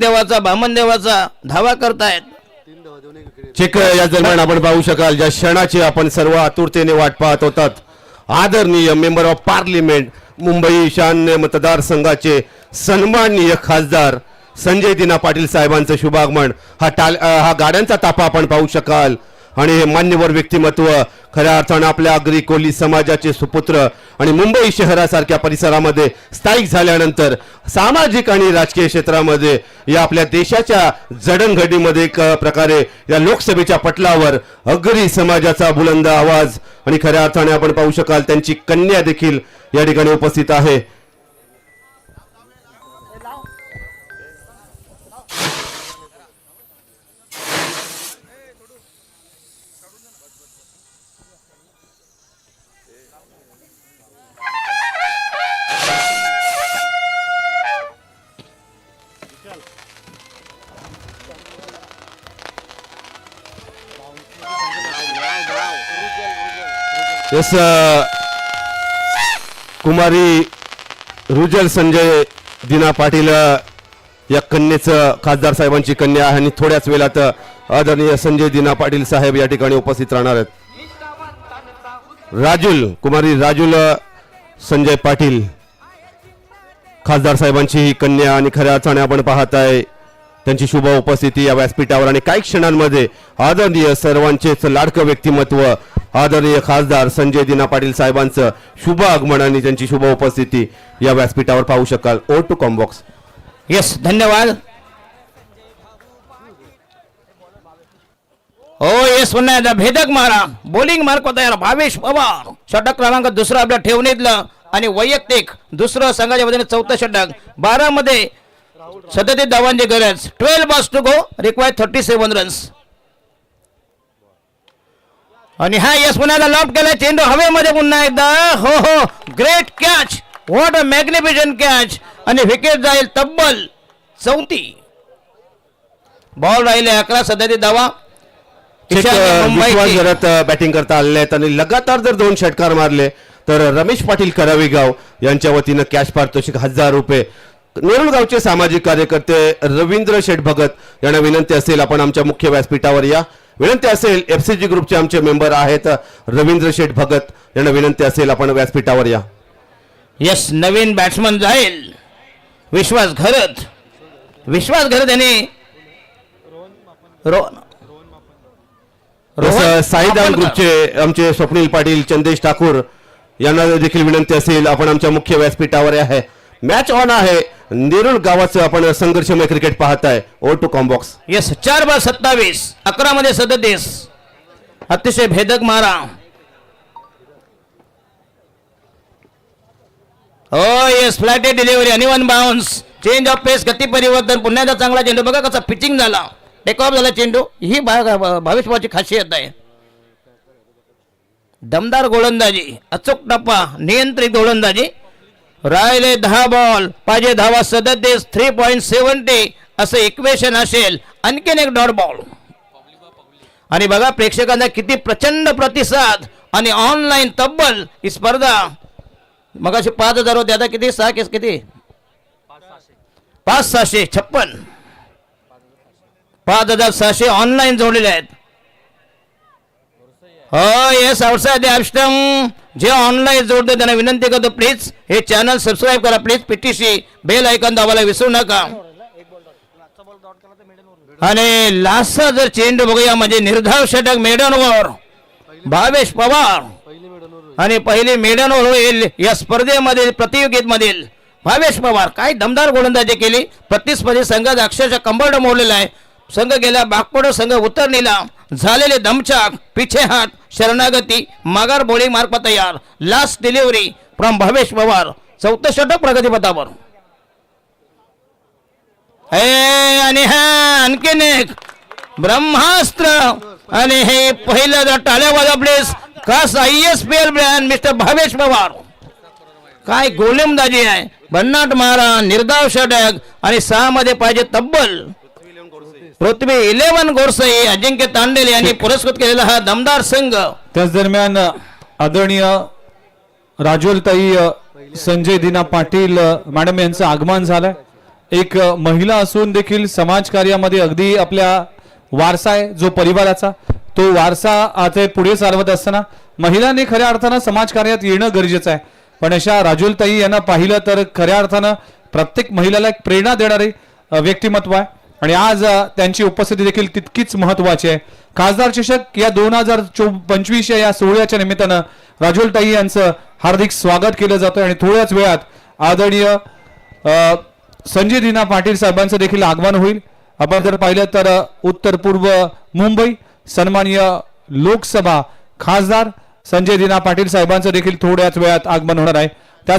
देवाचा बामन देवाचा धावा करतायत. चेक या दरम्यान आपण पाहू शकाल ज्या क्षणाची आपण सर्व आतुरतेने वाट पाहत होतात आदरणीय मेंबर ऑफ पार्लिमेंट मुंबई ईशान्य मतदारसंघाचे सन्माननीय खासदार संजय दिना पाटील साहेबांचं शुभागमन. हा टाल हा गाड्यांचा ताफा आपण पाहू शकाल. आणि हे मान्यवर व्यक्तिमत्व खऱ्या अर्थानं आपल्या अग्री कोली समाजाचे सुपुत्र आणि मुंबई शहरासारख्या परिसरामध्ये स्थायिक झाल्यानंतर सामाजिक आणि राजकीय क्षेत्रामध्ये या आपल्या देशाच्या जडणघडीमध्ये एक प्रकारे या लोकसभेच्या पटलावर अग्री समाजाचा बुलंद आवाज आणि खऱ्या अर्थाने आपण पाहू शकाल त्यांची कन्या देखील या ठिकाणी उपस्थित आहे. यस कुमारी रुजल संजय दिना पाटील या कन्येचं खासदार साहेबांची कन्या आहे. आणि थोड्याच वेळात आदरणीय संजय दिना पाटील साहेब या ठिकाणी उपस्थित राहणार आहेत. राजुल कुमारी राजुल संजय पाटील खासदार साहेबांची ही कन्या आणि खऱ्या अर्थाने आपण पाहत आहे. त्यांची शुभ उपस्थिती या व्यासपीठावर आणि काही क्षणांमध्ये आदरणीय सर्वांचेच लाडकं व्यक्तिमत्व आदरणीय खासदार संजय दिना पाटील साहेबांचं शुभ आगमन आणि त्यांची शुभ उपस्थिती या व्यासपीठावर पाहू शकाल. ओ टू कॉम्बॉक्स येस धन्यवाद. हो येस पुन्हा भेदक मारा. बॉलिंग मार्क होता यार भावेश पवार. षटक क्रमांक दुसरा आपल्या ठेवणीतलं आणि वैयक्तिक दुसरं संघाच्या वतीने चौथं षटक. बारा मध्ये सतत धावांची गरज. Twelve balls to go require thirty seven runs आणि हा यस एकदा लॉफ्ट केला चेंडू हवेमध्ये पुन्हा एकदा. हो हो. Great catch what a magnificent catch आणि विकेट जाईल तब्बल चौथी बॉल राहिले अकरा सध्या. विश्वास जरत बॅटिंग करता आलेले आहेत. आणि लगातार जर दोन षटकार मारले तर रमेश पाटील करावीगाव यांच्या वतीनं कॅश पारितोषिक हजार रुपये. नेरुळ गावचे सामाजिक कार्यकर्ते रवींद्र शेठ भगत यांना विनंती असेल आपण आमच्या मुख्य व्यासपीठावर या. विनंती असेल एफसीजी ग्रुपचे आमचे मेंबर आहेत रवींद्र शेठ भगत यांना विनंती असेल आपण व्यासपीठावर या. यस नवीन बॅट्समन जाईल. विश्वास घरत. विश्वास घरत याने रो तसं साईदान मापनकर. ग्रुपचे आमचे स्वप्नील पाटील चंदेश ठाकूर यांना देखील विनंती असेल आपण आमच्या मुख्य व्यासपीठावर आहे. मॅच ऑन आहे. नेरुळ गावाचं आपण संघर्षमय क्रिकेट पाहताय. ओ टू कॉम्बॉक्स येस चार बार सत्तावीस. अकरा मध्ये सदतीस. अतिशय भेदक मारा हो येस फ्लॅट डिलिव्हरी आणि one bounce change of pace गती परिवर्तन. पुन्हा एकदा चांगला चेंडू. बघा कसा पिचिंग झाला. टेक ऑफ झाला चेंडू. ही भाविष्यवाची खासियत आहे. दमदार गोलंदाजी. अचूक टप्पा. नियंत्रित गोलंदाजी. राहिले दहा बॉल पाहिजे धावा सदतीस थ्री पॉईंट सेवन्टी असं इक्वेशन असेल आणखीन एक डॉट बॉल आणि बघा प्रेक्षकांना किती प्रचंड प्रतिसाद आणि ऑनलाईन तब्बल ही स्पर्धा. मगाशी पाच हजार होते आता किती? सहा केस किती? पाच सहाशे छप्पन. पाच हजार सहाशे ऑनलाईन जोडलेले आहेत. हो येस आउटसाइड ॲबस्टम जे ऑनलाईन जोडते त्यांना विनंती करतो प्लीज हे चॅनल सबस्क्राईब करा प्लीज पीटीसी बेल ऐकून दाबायला विसरू नका. आणि लास्टचा जर चेंडू बघूया म्हणजे निर्धाव षटक मेडनवर भावेश पवार. आणि पहिली मेडनवर होईल या स्पर्धेमधील प्रतियोगितेमधील भावेश पवार. काय दमदार गोलंदाजी केली. प्रतिस्पर्धी संघात अक्षरशः कंबरड मोडलेला आहे. संघ गेला बागपड संघ उतरणीला. झालेले दमछाक पिछेहाट शरणागती मागार बोळी मार्ग तयार last delivery from Bhavesh Pawar चौथं षटक प्रगतीपथावर. हे आणि हा आणखीन एक ब्रह्मास्त्र आणि हे पहिलं जर टाळ्या प्लेस खास I S P L brand mister Bhavesh Pawar. काय गोलंदाजी आहे. भन्नाट मारा निर्धाव षटक आणि सहा मध्ये पाहिजे तब्बल. पृथ्वी इलेव्हन गोडसे अजिंक्य तांडेल यांनी पुरस्कृत केलेला हा दमदार संघ. त्याच दरम्यान आदरणीय राजोलताई संजय दिना पाटील मॅडम यांचं आगमन झालंय. एक महिला असून देखील समाजकार्यामध्ये अगदी आपल्या वारसा आहे जो परिवाराचा. तो वारसा आता पुढे चालवत असताना महिलांनी खऱ्या अर्थानं समाजकार्यात येणं गरजेचं आहे. पण अशा राजुलताई यांना पाहिलं तर खऱ्या अर्थानं प्रत्येक महिलाला एक प्रेरणा देणारे व्यक्तिमत्व आहे. आणि आज त्यांची उपस्थिती देखील तितकीच महत्वाची आहे. खासदार चषक या दोन हजार चो पंचवीस या सोहळ्याच्या निमित्तानं राजुलताई यांचं हार्दिक स्वागत केलं जातं आणि थोड्याच वेळात आदरणीय संजय दिना पाटील साहेबांचं देखील आगमन होईल. आपण जर पाहिलं तर उत्तर पूर्व मुंबई सन्माननीय लोकसभा खासदार संजय दिना पाटील साहेबांचं देखील थोड्याच वेळात आगमन होणार आहे. त्या